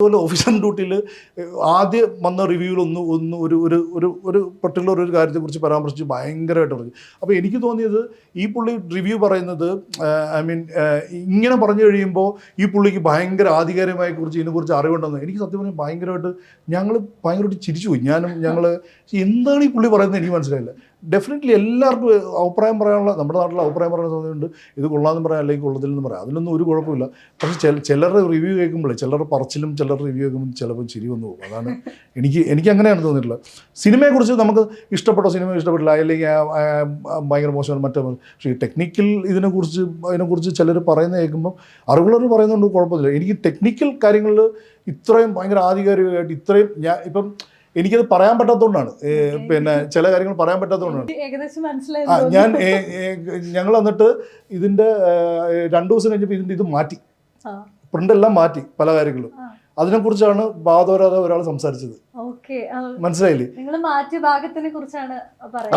അതുപോലെ ഓഫീസർ ഡ്യൂട്ടിയിൽ ആദ്യം വന്ന റിവ്യൂവിൽ ഒന്ന് ഒന്ന് ഒരു ഒരു ഒരു ഒരു പർട്ടിക്കുലർ ഒരു കാര്യത്തെക്കുറിച്ച് പരാമർശിച്ച് ഭയങ്കരമായിട്ട് പറഞ്ഞു. അപ്പോൾ എനിക്ക് തോന്നിയത് ഈ പുള്ളി റിവ്യൂ പറയുന്നത് ഐ മീൻ ഇങ്ങനെ പറഞ്ഞു കഴിയുമ്പോൾ ഈ പുള്ളിക്ക് ഭയങ്കര ആധികാരികമായി കുറിച്ച് ഇതിനെക്കുറിച്ച് അറിവുണ്ടെന്ന്. എനിക്ക് സത്യം പറഞ്ഞാൽ ഭയങ്കരമായിട്ട് ഞങ്ങൾ ഭയങ്കരമായിട്ട് ചിരിച്ചു പോയി. ഞാനും ഞങ്ങൾ എന്താണ് ഈ പുള്ളി പറയുന്നത് എനിക്ക് മനസ്സിലായില്ല. ഡെഫിനറ്റ്ലി എല്ലാവർക്കും അഭിപ്രായം പറയാനുള്ള നമ്മുടെ നാട്ടിൽ അഭിപ്രായം പറയാൻ സമയമുണ്ട് ഇത് കൊള്ളാമെന്ന് പറയാം അല്ലെങ്കിൽ കൊള്ളത്തില്ലെന്ന് പറയാം. അതിലൊന്നും ഒരു കുഴപ്പമില്ല. പക്ഷേ ചില ചിലരുടെ റിവ്യൂ കേൾക്കുമ്പോഴേ ചിലരുടെ പറച്ചിലും ചിലരുടെ റിവ്യൂ കേൾക്കുമ്പോൾ ചിലപ്പോൾ ചിരി വന്നു പോകും. അതാണ് എനിക്ക് എനിക്ക് അങ്ങനെയാണ് തോന്നിയിട്ടുള്ളത്. സിനിമയെക്കുറിച്ച് നമുക്ക് ഇഷ്ടപ്പെട്ട സിനിമ ഇഷ്ടപ്പെട്ടില്ല അല്ലെങ്കിൽ ഭയങ്കര മോശമാണ് മറ്റേ പക്ഷേ ഈ ടെക്നിക്കൽ ഇതിനെക്കുറിച്ച് അതിനെക്കുറിച്ച് ചിലർ പറയുന്ന കേൾക്കുമ്പോൾ അറിവുള്ളവർ പറയുന്നുണ്ട് കുഴപ്പമില്ല. എനിക്ക് ടെക്നിക്കൽ കാര്യങ്ങളിൽ ഇത്രയും ഭയങ്കര ആധികാരികമായിട്ട് ഇത്രയും ഞാൻ ഇപ്പം എനിക്കത് പറയാൻ പറ്റാത്തതുകൊണ്ടാണ്. പിന്നെ ചില കാര്യങ്ങൾ പറയാൻ പറ്റാത്തതുകൊണ്ടാണ്. ഏകദേശം ആ ഞാൻ ഞങ്ങൾ എന്നിട്ട് ഇതിന്റെ രണ്ടു ദിവസം കഴിഞ്ഞപ്പോൾ ഇതിന്റെ ഇത് മാറ്റി. പ്രിന്റ് എല്ലാം മാറ്റി പല കാര്യങ്ങളും. അതിനെക്കുറിച്ചാണ് ബാധോരാതെ ഒരാൾ സംസാരിച്ചത്. മനസ്സിലായില്ലേ?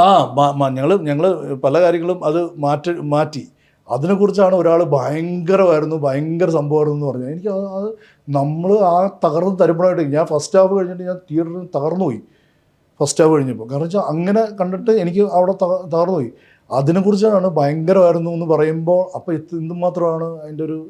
ആ ഞങ്ങൾ ഞങ്ങൾ പല കാര്യങ്ങളും അത് മാറ്റി മാറ്റി. അതിനെക്കുറിച്ചാണ് ഒരാൾ ഭയങ്കരമായിരുന്നു ഭയങ്കര സംഭവമായിരുന്നു എന്ന് പറഞ്ഞു എനിക്ക് അത് നമ്മൾ ആ തകർന്ന് തരുമ്പോഴായിട്ട് ഞാൻ ഫസ്റ്റ് ഹാഫ് കഴിഞ്ഞിട്ട് ഞാൻ തിയേറ്ററിൽ തകർന്നു പോയി. ഫസ്റ്റ് ഹാഫ് കഴിഞ്ഞപ്പോൾ. കാരണം വെച്ചാൽ അങ്ങനെ കണ്ടിട്ട് എനിക്ക് അവിടെ തക- തകർന്നു പോയി. അതിനെക്കുറിച്ചാണ് ഭയങ്കരമായിരുന്നു എന്ന് പറയുമ്പോൾ അപ്പോൾ എന്തുമാത്രമാണ് അതിന്റെ ഒരു